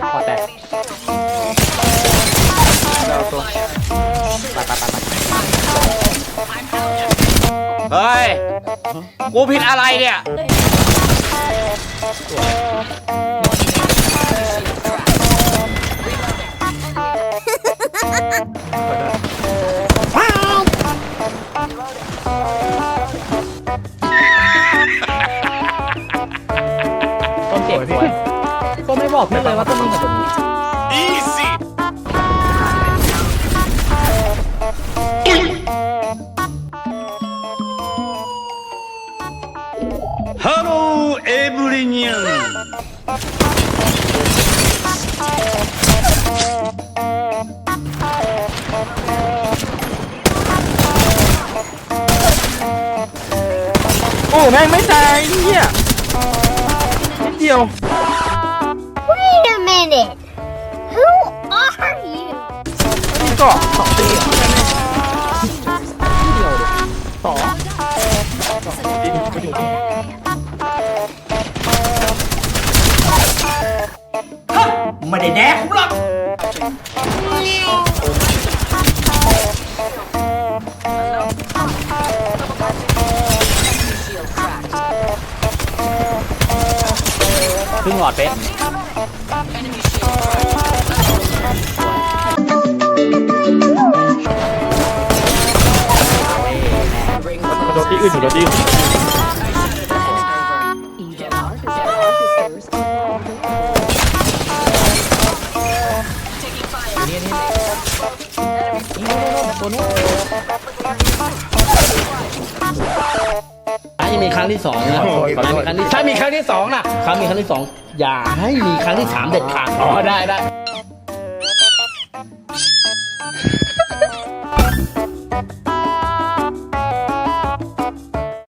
พอแตกเราตัวไปไปไปไปเฮ้ย กูผิดอะไรเนี่ย ต้นเจ็บด้วย ก็ไม่บอกไม่เลยว่าต้องมีแบบนี้ Easy ฮัลโหลเอเวอร์เนียโอ้แม่งไม่ตายเนี่ยนิดเดียว minute. Who are you? ก็สองตีอะเดียวเลยสองไม่ได้แดกหรอกครึ่งหลอดเป๊ะ โดนที่อื่นอยู่โดนที่อื่นถ้ายัง มีครั้งที่สองนะถ้ามีครั้งที่ถ้ามีครั้งที่สองนะครั้งมีครั้งที่สองอย่าให้มีครั้งที่สามเด็ดขาดอ๋อได้ได้